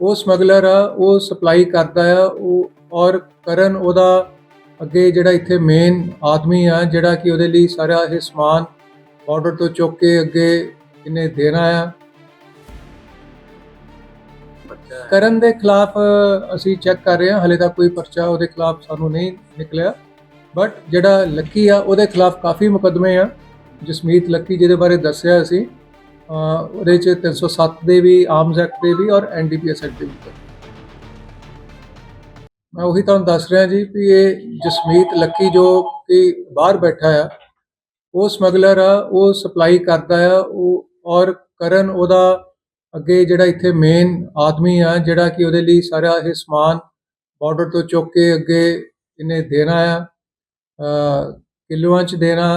ਉਹ ਸਮਗਲਰ ਆ ਉਹ ਸਪਲਾਈ ਕਰਦਾ ਆ ਉਹ ਔਰ ਕਰਨ ਉਹਦਾ ਅੱਗੇ ਜਿਹੜਾ ਇੱਥੇ ਮੇਨ ਆਦਮੀ ਆ ਜਿਹੜਾ ਕਿ ਉਹਦੇ ਲਈ ਸਾਰਾ ਇਹ ਸਮਾਨ ਬਾਰਡਰ ਤੋਂ ਚੁੱਕ ਕੇ ਅੱਗੇ ਇਹਨੇ ਦੇਣਾ ਆ। ਕਰਨ ਦੇ ਖਿਲਾਫ ਅਸੀਂ ਚੈੱਕ ਕਰ ਰਹੇ ਹਾਂ ਹਲੇ ਤੱਕ ਕੋਈ ਪਰਚਾ ਉਹਦੇ ਖਿਲਾਫ ਸਾਨੂੰ ਨਹੀਂ ਨਿਕਲਿਆ। ਬਟ ਜਿਹੜਾ ਲੱਕੀ ਆ ਉਹਦੇ ਖਿਲਾਫ ਕਾਫੀ ਮੁਕੱਦਮੇ ਆ ਜਸਮੀਤ ਲੱਕੀ ਜਿਹਦੇ ਬਾਰੇ ਦੱਸਿਆ ਅਸੀਂ ਉਹਦੇ ਚ 307 ਦੇ ਵੀ ਆਰਮਸ ਐਕਟ ਦੇ ਵੀ ਔਰ ਐਨਡੀਪੀਐਸ ਐਕਟ ਦੇ ਵੀ ਮੈਂ ਉਹੀ ਤੁਹਾਨੂੰ ਦੱਸ ਰਿਹਾ ਜੀ ਵੀ ਇਹ ਜਸਮੀਤ ਲੱਕੀ ਜੋ ਕਿ ਬਾਹਰ ਬੈਠਾ ਆ ਉਹ ਸਮਗਲਰ ਆ ਉਹ ਸਪਲਾਈ ਕਰਦਾ ਆ ਉਹ ਔਰ ਕਰਨ ਉਹਦਾ ਅੱਗੇ ਜਿਹੜਾ ਇੱਥੇ ਮੇਨ ਆਦਮੀ ਆ ਜਿਹੜਾ ਕਿ ਉਹਦੇ ਲਈ ਸਾਰਾ ਇਹ ਸਮਾਨ ਬਾਰਡਰ ਤੋਂ ਚੁੱਕ ਕੇ ਅੱਗੇ ਇਹਨੇ ਦੇਣਾ ਆ ਅ, ਕਿਲੋਆਂ ਚ ਦੇਣਾ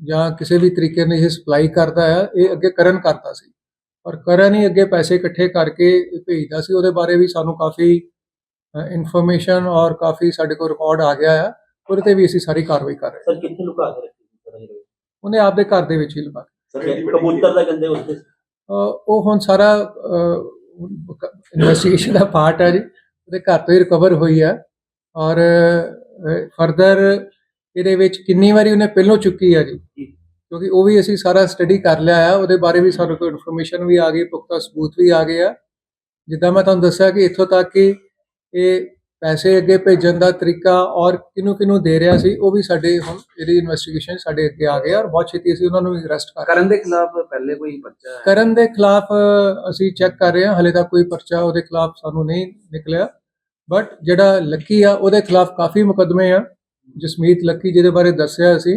ਜਾਂ ਕਿਸੇ ਵੀ ਤਰੀਕੇ ਨਾਲ ਇਹ ਸਪਲਾਈ ਕਰਦਾ ਆ ਇਹ ਅੱਗੇ ਕਰਨ ਕਰਦਾ ਸੀ। ਔਰ ਕਰਨ ਹੀ ਅੱਗੇ ਪੈਸੇ ਇਕੱਠੇ ਕਰਕੇ ਭੇਜਦਾ ਸੀ ਉਹਦੇ ਬਾਰੇ ਵੀ ਸਾਨੂੰ ਕਾਫੀ ਇਨਫੋਰਮੇਸ਼ਨ ਔਰ ਕਾਫੀ ਸਾਡੇ ਕੋਲ ਰਿਕਾਰਡ ਆ ਗਿਆ ਆ ਉਹਦੇ ਤੇ ਵੀ ਅਸੀਂ ਸਾਰੀ ਕਾਰਵਾਈ ਕਰ ਰਹੇ ਹਾਂ। ਸਰ ਕਿੱਥੇ ਲੁਕਾ ਕੇ ਰੱਖੀ? ਉਹਨੇ ਆਪਦੇ ਘਰ ਦੇ ਵਿੱਚ ਹੀ ਲਗਾ ਸਰ ਕਬੂਤਰ ਦਾ ਕਹਿੰਦੇ ਉੱਥੇ ਉਹ ਹੁਣ ਸਾਰਾ ਇਨਵੈਸਟੀਗੇਸ਼ਨ ਦਾ ਪਾਰਟ ਹੈ ਜੀ ਉਹਦੇ ਘਰ ਤੋਂ ਹੀ ਰਿਕਵਰ ਹੋਈ ਹੈ ਔਰ ਫਰਦਰ ਇਹਦੇ ਵਿੱਚ ਕਿੰਨੀ ਵਾਰੀ ਉਹਨੇ ਪਹਿਲੋਂ ਚੁੱਕੀ ਹੈ ਜੀ। ਕਿਉਂਕਿ ਉਹ ਵੀ ਅਸੀਂ ਸਾਰਾ ਸਟੱਡੀ ਕਰ ਲਿਆ ਆ ਉਹਦੇ ਬਾਰੇ ਵੀ ਸਾਨੂੰ ਕੋਈ ਇਨਫੋਰਮੇਸ਼ਨ ਵੀ ਆ ਗਈ ਪੁਖਤਾ ਸਬੂਤ ਵੀ ਆ ਗਏ ਆ। ਜਿੱਦਾਂ ਮੈਂ ਤੁਹਾਨੂੰ ਦੱਸਿਆ ਕਿ ਇੱਥੋਂ ਤੱਕ ਕਿ ਇਹ ਪੈਸੇ ਅੱਗੇ ਭੇਜਣ ਦਾ ਤਰੀਕਾ ਔਰ ਕਿਹਨੂੰ ਕਿਹਨੂੰ ਦੇ ਰਿਹਾ ਸੀ ਉਹ ਵੀ ਸਾਡੇ ਹੁਣ ਇਹਦੀ ਇਨਵੈਸਟੀਗੇਸ਼ਨ ਸਾਡੇ ਅੱਗੇ ਆ ਗਿਆ ਔਰ ਬਹੁਤ ਛੇਤੀ ਅਸੀਂ ਉਹਨਾਂ ਨੂੰ ਅਰੈਸਟ ਕਰ ਕਰਨ ਦੇ ਖਿਲਾਫ ਪਹਿਲੇ ਕੋਈ ਪਰਚਾ ਹੈ? ਕਰਨ ਦੇ ਖਿਲਾਫ ਅਸੀਂ ਚੈੱਕ ਕਰ ਰਹੇ ਹਾਂ ਹਲੇ ਤੱਕ ਕੋਈ ਪਰਚਾ ਉਹਦੇ ਖਿਲਾਫ ਸਾਨੂੰ ਨਹੀਂ ਨਿਕਲਿਆ। ਬਟ ਜਿਹੜਾ ਲੱਕੀ ਆ ਉਹਦੇ ਖਿਲਾਫ ਕਾਫੀ ਮੁਕੱਦਮੇ ਆ। ਜਸਮੀਤ ਲੱਕੀ ਜਿਹਦੇ ਬਾਰੇ ਦੱਸਿਆ ਅਸੀਂ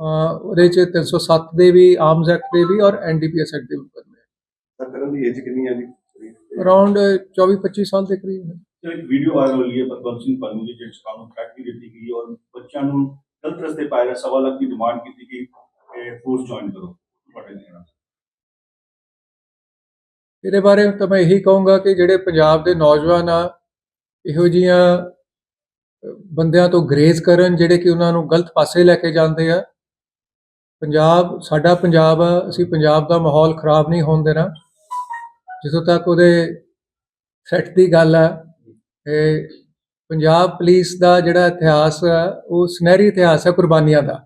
ਉਹਦੇ ਚ 307 ਦੇ ਵੀ ਆਰਮਸ ਐਕਟ ਦੇ ਵੀ ਔਰ ਐਨਡੀਪੀਐਸ ਐਕਟ ਦੇ ਵੀ ਮੁਕੱਦਮੇ ਸਰ ਕਰਨ ਦੀ ਏਜ ਕਿੰਨੀ ਹੈ ਜੀ? ਅਰਾਊਂਡ 24 25 ਸਾਲ ਦੇ ਕਰੀਬ ਹੈ। ਸਰ ਇੱਕ ਵੀਡੀਓ ਵਾਇਰਲ ਹੋਈ ਹੈ ਪਤਵੰਤ ਸਿੰਘ ਪੰਨੂ ਦੀ ਜਿਸ ਕਾਨੂੰ ਥ੍ਰੈਟ ਵੀ ਦਿੱਤੀ ਗਈ ਔਰ ਬੱਚਿਆਂ ਨੂੰ ਗਲਤ ਰਸਤੇ ਪਾਇਆ ਗਿਆ ਸਵਾ ਲੱਖ ਦੀ ਡਿਮਾਂਡ ਕੀਤੀ ਗਈ ਕਿ ਫੋਰਸ ਜੁਆਇਨ ਕਰੋ ਤੁਹਾਡੇ ਨਾਲ ਇਹਦੇ। ਬਾਰੇ ਤਾਂ ਮੈਂ ਇਹੀ ਕਹੂੰਗਾ ਕਿ ਜਿਹੜੇ ਪੰਜਾਬ ਦੇ ਨੌਜਵਾਨ ਆ ਇਹੋ ਜੀਆਂ ਬੰਦਿਆਂ ਤੋਂ ਗਰੇਜ਼ ਕਰਨ ਜਿਹੜੇ ਕਿ ਉਹਨਾਂ ਨੂੰ ਗਲਤ ਪਾਸੇ ਲੈ ਕੇ ਜਾਂਦੇ ਆ। ਪੰਜਾਬ, ਸਾਡਾ ਪੰਜਾਬ ਆ, ਅਸੀਂ ਪੰਜਾਬ ਦਾ ਮਾਹੌਲ ਖਰਾਬ ਨਹੀਂ ਹੋਣ ਦੇਣਾ। ਜਿੱਥੋਂ ਤੱਕ ਉਹਦੇ ਥ੍ਰੈਟ ਦੀ ਗੱਲ ਆ, ਇਹ ਪੰਜਾਬ ਪੁਲਿਸ ਦਾ ਜਿਹੜਾ ਇਤਿਹਾਸ ਆ, ਉਹ ਸੁਨਹਿਰੀ ਇਤਿਹਾਸ ਹੈ ਕੁਰਬਾਨੀਆਂ ਦਾ।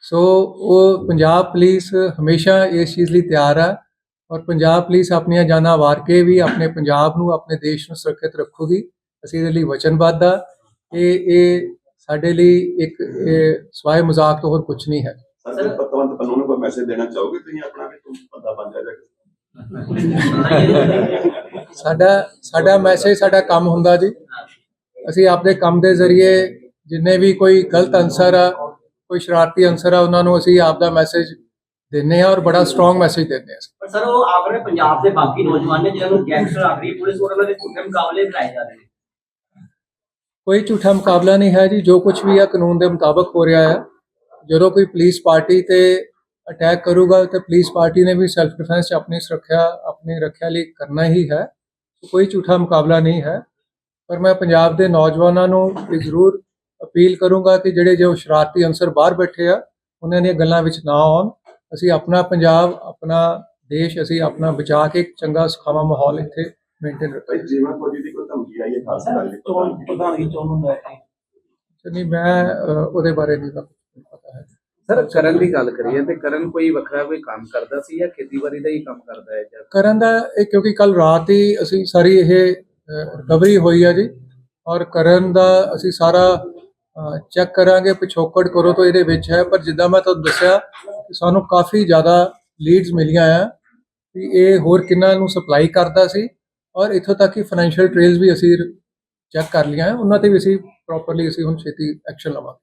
ਸੋ ਉਹ ਪੰਜਾਬ ਪੁਲਿਸ ਹਮੇਸ਼ਾ ਇਸ ਚੀਜ਼ ਲਈ ਤਿਆਰ ਆ ਔਰ ਪੰਜਾਬ ਪੁਲਿਸ ਆਪਣੀਆਂ ਜਾਨਾਂ ਵਾਰ ਕੇ ਵੀ ਆਪਣੇ ਪੰਜਾਬ ਨੂੰ, ਆਪਣੇ ਦੇਸ਼ ਨੂੰ ਸੁਰੱਖਿਅਤ ਰੱਖੂਗੀ। ਅਸੀਂ ਇਹਦੇ ਲਈ ਵਚਨਬੱਧ ਆ। ਇਹ ਇਹ ਸਾਡੇ ਲਈ ਇੱਕ ਇਹ ਸਵਾਏ ਮਜ਼ਾਕ ਤੋਂ ਹੋਰ ਕੁਝ ਨਹੀਂ ਹੈ। ਸਰ ਪਤਵੰਤ ਪੰਨੂ ਨੂੰ ਕੋਈ ਮੈਸੇਜ ਦੇਣਾ ਚਾਹੋਗੇ ਤੁਸੀਂ ਆਪਣਾ ਕਿ ਤੂੰ ਬੰਦਾ ਬਣ ਜਾ ਜਾ ਸਾਡਾ ਸਾਡਾ ਮੈਸੇਜ ਸਾਡਾ ਕੰਮ ਹੁੰਦਾ ਜੀ। ਅਸੀਂ ਆਪਦੇ ਕੰਮ ਦੇ ਜ਼ਰੀਏ ਜਿੰਨੇ ਵੀ ਕੋਈ ਗਲਤ ਅਨਸਰ ਆ ਕੋਈ ਸ਼ਰਾਰਤੀ ਅਨਸਰ ਆ ਉਹਨਾਂ ਨੂੰ ਅਸੀਂ ਆਪਦਾ ਮੈਸੇਜ ਦਿੰਨੇ ਆ ਔਰ ਬੜਾ ਸਟਰੋਂਗ ਮੈਸੇਜ ਦਿੰਦੇ ਆ। ਪਰ ਸਰ ਉਹ ਆਪਣੇ ਪੰਜਾਬ ਦੇ ਬਾਕੀ ਨੌਜਵਾਨ ਨੇ ਜਿਹਨਾਂ ਨੂੰ ਗੈਂਗਸਟਰ ਆ ਰਹੀ ਪੁਲਿਸ ਉਹਨਾਂ ਦੇ ਝੂਠੇ ਮੁਕਾਬਲੇ ਕਰਾਏ ਜਾ ਰਹੇ ਨੇ। ਕੋਈ ਝੂਠਾ ਮੁਕਾਬਲਾ ਨਹੀਂ ਹੈ ਜੀ, ਜੋ ਕੁਝ ਵੀ ਆ, ਕਾਨੂੰਨ ਦੇ ਮੁਤਾਬਕ ਹੋ ਰਿਹਾ ਹੈ ਜਦੋਂ ਕੋਈ ਪੁਲਿਸ ਪਾਰਟੀ ਤੇ ਅਟੈਕ ਕਰੂਗਾ, ਤਾਂ ਪੁਲਿਸ ਪਾਰਟੀ ਨੇ ਵੀ ਸੈਲਫ ਡਿਫੈਂਸ 'ਚ ਆਪਣੀ ਸੁਰੱਖਿਆ, ਆਪਣੀ ਰੱਖਿਆ ਲਈ ਕਰਨਾ ਹੀ ਹੈ। ਕੋਈ ਝੂਠਾ ਮੁਕਾਬਲਾ ਨਹੀਂ ਹੈ। ਪਰ ਮੈਂ ਪੰਜਾਬ ਦੇ ਨੌਜਵਾਨਾਂ ਨੂੰ ਇਹ ਜ਼ਰੂਰ ਅਪੀਲ ਕਰੂੰਗਾ ਕਿ ਜਿਹੜੇ ਜੋ ਸ਼ਰਾਰਤੀ ਅੰਸਰ ਬਾਹਰ ਬੈਠੇ ਆ, ਉਹਨਾਂ ਦੀਆਂ ਗੱਲਾਂ ਵਿੱਚ ਨਾ ਆਉਣ। ਅਸੀਂ ਆਪਣਾ ਪੰਜਾਬ, ਆਪਣਾ ਦੇਸ਼, ਅਸੀਂ ਆਪਣਾ ਬਚਾ ਕੇ ਚੰਗਾ, ਸੁਖਾਵਾਂ ਮਾਹੌਲ ਇੱਥੇ ਮੇਨਟੇਨ ਰੱਖਾਂਗੇ। ਆਈ ਹੈ ਖਾਸ ਗੱਲ ਚੋਣ ਪ੍ਰਧਾਨਗੀ ਚੋਣ ਨੂੰ ਲੈ ਕੇ। ਨਹੀਂ ਮੈਂ ਅ, ਉਹਦੇ ਬਾਰੇ ਨਹੀਂ ਤਾਂ ਕੁਛ ਪਤਾ ਹੈ। ਸਰ ਕਰਨ ਦੀ ਗੱਲ ਕਰੀਏ ਤੇ ਕਰਨ ਕੋਈ ਵੱਖਰਾ ਕੋਈ ਕੰਮ ਕਰਦਾ ਸੀ ਜਾਂ ਖੇਤੀਬਾੜੀ ਦਾ ਹੀ ਕੰਮ ਕਰਦਾ ਹੈ ਜਾਂ ਕਰਨ ਦਾ ਇਹ ਕਿਉਂਕਿ ਕੱਲ ਰਾਤ ਹੀ ਅਸੀਂ ਸਾਰੀ ਇਹ ਰਿਕਵਰੀ ਹੋਈ ਹੈ ਜੀ। ਔਰ ਕਰਨ ਦਾ ਅਸੀਂ ਸਾਰਾ ਚੈੱਕ ਕਰਾਂਗੇ ਪਿਛੋਕੜ ਕਰੋ ਤਾਂ ਇਹਦੇ ਵਿੱਚ ਹੈ। ਪਰ ਜਿੱਦਾਂ ਮੈਂ ਤੁਹਾਨੂੰ ਦੱਸਿਆ ਕਿ ਸਾਨੂੰ ਕਾਫੀ ਜ਼ਿਆਦਾ ਲੀਡਸ ਮਿਲੀਆਂ ਆ ਕਿ ਇਹ ਹੋਰ ਕਿੰਨਾ ਨੂੰ ਸਪਲਾਈ ਕਰਦਾ ਸੀ। ਔਰ ਇੱਥੋਂ ਤੱਕ ਕਿ ਫਾਈਨੈਂਸ਼ੀਅਲ ਟ੍ਰੇਲਸ ਵੀ ਅਸੀਂ ਚੈੱਕ ਕਰ ਲਈਆਂ ਹੈ। ਉਹਨਾਂ ਤੇ ਵੀ ਅਸੀਂ ਪ੍ਰੋਪਰਲੀ ਅਸੀਂ ਹੁਣ ਛੇਤੀ ਐਕਸ਼ਨ ਲਵਾਂਗੇ